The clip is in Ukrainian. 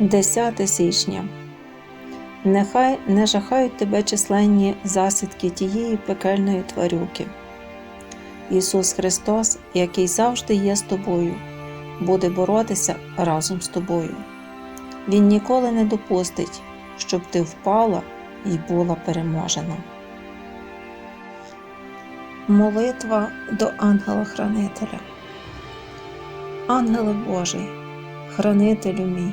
10 січня. Нехай не жахають тебе численні засідки тієї пекельної тварюки. Ісус Христос, який завжди є з тобою, буде боротися разом з тобою. Він ніколи не допустить, щоб ти впала і була переможена. Молитва до ангела-хранителя. Ангеле Божий, хранителю мій,